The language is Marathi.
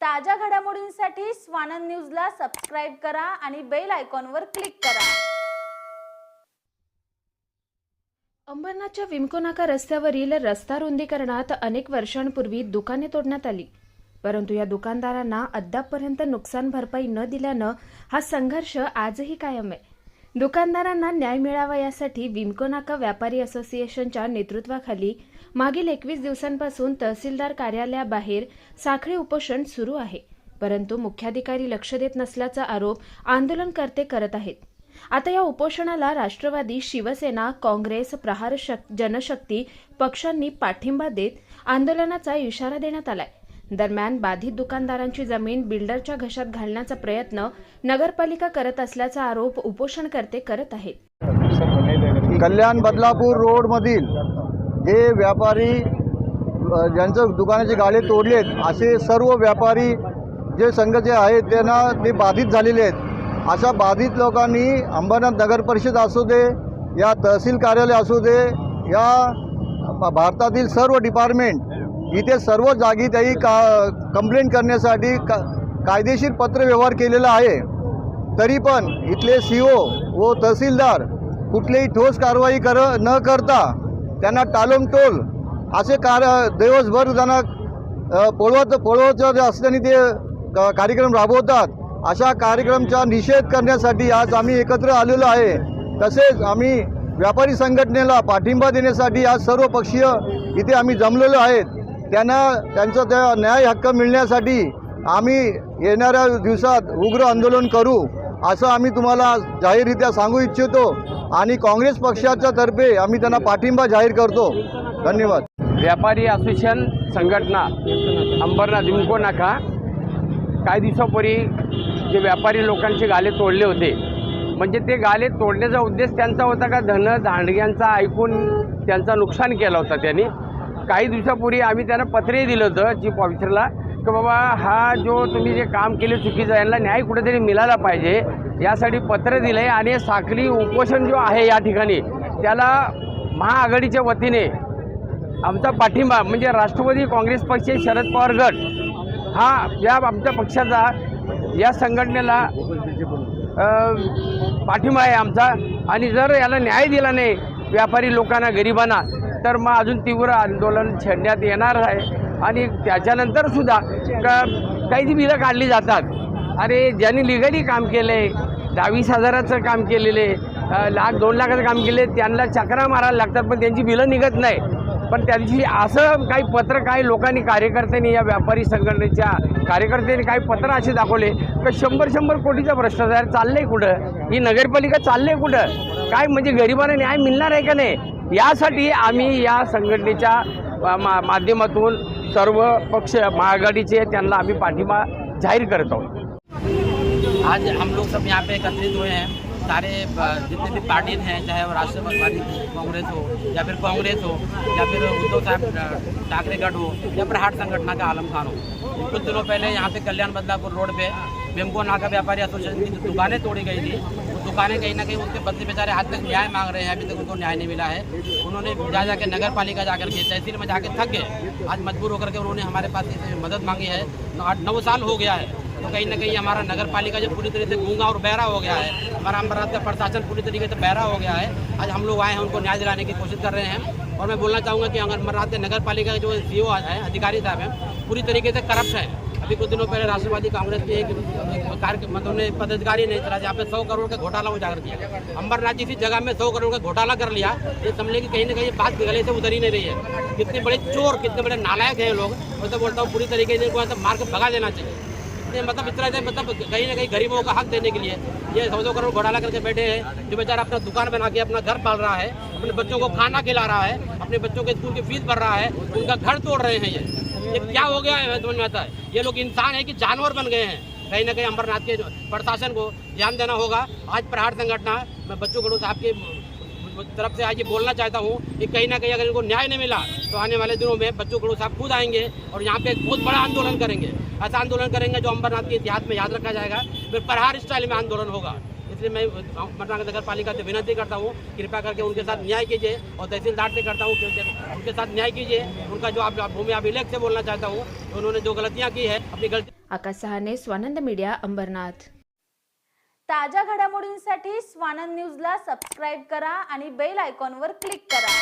ताज्या घडामोडींसाठी स्वानंद न्यूजला सबस्क्राईब करा आणि बेल आयकॉनवर क्लिक करा. अंबरनाथच्या विमकोनाका रस्त्यावरील रस्ता रुंदीकरणात अनेक वर्षांपूर्वी दुकाने तोडण्यात आली. परंतु या दुकानदारांना अद्यापपर्यंत नुकसान भरपाई न दिल्यानं हा संघर्ष आजही कायम आहे. दुकानदारांना न्याय मिळावा यासाठी विमकोनाका व्यापारी असोसिएशनच्या नेतृत्वाखाली मागील एकवीस दिवसांपासून तहसीलदार कार्यालयाबाहेर साखळी उपोषण सुरू आहे. परंतु मुख्याधिकारी लक्ष देत नसल्याचा आरोप आंदोलनकर्ते करत आहेत. आता या उपोषणाला राष्ट्रवादी शिवसेना काँग्रेस प्रहार शक जनशक्ती पक्षांनी पाठिंबा देत आंदोलनाचा इशारा देण्यात आलाय. दरम्यान बाधित दुकानदारांची जमीन बिल्डरच्या घशात घालण्याचा प्रयत्न नगरपालिका करत असल्याचा आरोप उपोषणकर्ते करत आहेत. कल्याण बदलापूर रोडमधील हे व्यापारी ज्यांचं दुकानाचे गाळे आहेत असे सर्व व्यापारी जे संघ जे आहेत त्यांना ते बाधित झालेले आहेत. अशा बाधित लोकांनी अंबरनाथ नगर परिषद असू दे या तहसील कार्यालय असू दे या भारतातील सर्व डिपार्टमेंट इथे सर्व जागी त्याही का कंप्लेंट करण्यासाठी का कायदेशीर पत्रव्यवहार केलेला आहे. तरी पण इथले सी ओ व तहसीलदार कुठलीही ठोस कारवाई कर न करता त्यांना टालोमटोल असे कार दिवसभर त्यांना पोळवत पोळवत असल्याने ते क- कार्यक्रम राबवतात. अशा कार्यक्रमचा निषेध करण्यासाठी आज आम्ही एकत्र आलेलो आहे. तसेच आम्ही व्यापारी संघटनेला पाठिंबा देण्यासाठी आज सर्व पक्षीय इथे आम्ही जमलेलो आहेत. त्यांना त्यांचा त्या न्याय हक्क मिळण्यासाठी आम्ही येणाऱ्या दिवसात उग्र आंदोलन करू. असं आम्ही तुम्हाला जाहीररित्या सांगू इच्छितो आणि काँग्रेस पक्षाच्या तर्फे आम्ही त्यांना पाठिंबा जाहीर करतो. धन्यवाद. व्यापारी असोसिएशन संघटना अंबरनाथ जिंको नाका. काही दिवसापूर्वी जे व्यापारी लोकांचे गाले तोडले होते. म्हणजे ते गाले तोडण्याचा उद्देश त्यांचा होता का? धन धांडग्यांचा ऐकून त्यांचा नुकसान केलं होतं त्यांनी. काही दिवसापूर्वी आम्ही त्यांना पत्रही दिलं होतं चीफ ऑफिसरला. की बाबा हा जो तुम्ही जे काम केले चुकीचं आहे, यांना न्याय कुठेतरी मिळाला पाहिजे. यासाठी पत्र दिलं आहे आणि साखळी उपोषण जो आहे या ठिकाणी त्याला महाआघाडीच्या वतीने आमचा पाठिंबा म्हणजे राष्ट्रवादी काँग्रेस पक्ष शरद पवार गट हा या आमच्या पक्षाचा या संघटनेला पाठिंबा आहे आमचा. आणि जर याला न्याय दिला नाही व्यापारी लोकांना गरिबांना तर मग अजून तीव्र आंदोलन छेडण्यात येणार आहे. आणि त्याच्यानंतर सुद्धा का काही बिलं काढली जातात. अरे ज्यांनी लिगली काम केलं आहे दहा वीस हजाराचं काम केलेलं आहे लाख दोन लाखाचं काम केले त्यांना चक्रा मारायला लागतात पण त्यांची बिलं निघत नाही. पण त्या दिवशी असं काही पत्र काही लोकांनी कार्यकर्त्यांनी या व्यापारी संघटनेच्या कार्यकर्त्यांनी काही पत्र असे दाखवले का शंभर शंभर कोटीचा भ्रष्टाचार चाललंय कुठं? ही नगरपालिका चाललंय कुठं? काय म्हणजे गरिबांना न्याय मिळणार आहे का नाही? यासाठी आम्ही या संघटनेच्या मा- माध्यमातून सर्व पक्ष महाआघाडीचे त्यांना आम्ही पाठिंबा जाहीर करत आहोत. आज हम लोग सब यहाँ पे एकत्रित हुए हैं। सारे जितने भी पार्टी हैं चाहे वो राष्ट्रवादी हो, कांग्रेस हो या फिर कांग्रेस हो या फिर उद्धव साहब ठाकरे गढ़ हो या फिर हाट संगठना का आलम खान हो। कुछ दिनों पहले यहाँ पे कल्याण बदलापुर रोड पे बेमको नाका व्यापारी एसोसिएशन की दुकानें तोड़ी गई थी। दुकानें कहीं ना कहीं उनके बदले बेचारे आज तक न्याय मांग रहे हैं, अभी तक उनको न्याय नहीं मिला है। उन्होंने जा जाके नगर पालिका जाकर के तहसील में जाके थक गए। आज मजबूर होकर के उन्होंने हमारे पास मदद मांगी है। नौ- आठ नौ साल हो गया है। तो कहीं ना कहीं हमारा नगर पालिका जो पूरी तरीके से गूँगा और बहरा हो गया है, हमारा अमरावती का प्रशासन पूरी तरीके से बहरा हो गया है, आज हम लोग आए हैं, उनको न्याय दिलाने की कोशिश कर रहे हैं। और मैं बोलना चाहूँगा कि अमरावती नगर पालिका के जो सी है, अधिकारी साहब हैं, पूरी तरीके से करप्ट है। अभी कुछ दिनों पहले राष्ट्रवादी कांग्रेस के एक कार्य मतलब उन्हें पदाधिकारी नहीं चला जहाँ पे सौ करोड़ का घोटाला उजागर किया अंबरनाथ जी जगह में सौ करोड़ का घोटाला कर लिया। ये समझे कि कहीं ना कहीं बात गले से उतर ही नहीं रही है। कितने बड़े चोर, कितने बड़े नालायक हैं लोग। मैं तो बोलता हूँ पूरी तरीके से इनको ऐसा मार भगा देना चाहिए। ये मतलब इस तरह से मतलब कहीं ना कहीं गरीबों का हक देने के लिए ये सौ सौ करोड़ घोटाला करके बैठे हैं जो बेचारा अपना दुकान बना के अपना घर पाल रहा है, अपने बच्चों को खाना खिला रहा है, अपने बच्चों के स्कूल की फ़ीस भर रहा है, उनका घर तोड़ रहे हैं ये। ये क्या हो गया है, समझ में आता है? ये लोग इंसान है कि जानवर बन गए हैं। कहीं ना कहीं अमरनाथ के प्रशासन को ध्यान देना होगा। आज प्रहार संगठना, मैं बच्चों को आपके तरफ़ से आज ये बोलना चाहता हूँ कि कहीं ना कहीं अगर इनको न्याय नहीं मिला तो आने वाले दिनों में बच्चों को साहब खुद आएँगे और यहाँ पे बहुत बड़ा आंदोलन करेंगे। ऐसा आंदोलन करेंगे जो अंबरनाथ के इतिहास में याद रखा जाएगा। फिर प्रहार स्टाइल में आंदोलन होगा। इसलिए मैं अम्बरनाथ नगर पालिका से विनती करता हूँ कृपया करके उनके साथ न्याय कीजिए और तहसीलदार से करता हूँ कि उनके- साथ न्याय कीजिए। उनका जो आप भूमि अभिलेख से बोलना चाहता हूँ तो उन्होंने जो गलतियाँ की है अपनी गलती आकाश सहाने स्वानंद मीडिया अंबरनाथ। ताज्या घडामोडींसाठी स्वानंद न्यूजला सबस्क्राईब करा आणि बेल आयकॉनवर क्लिक करा.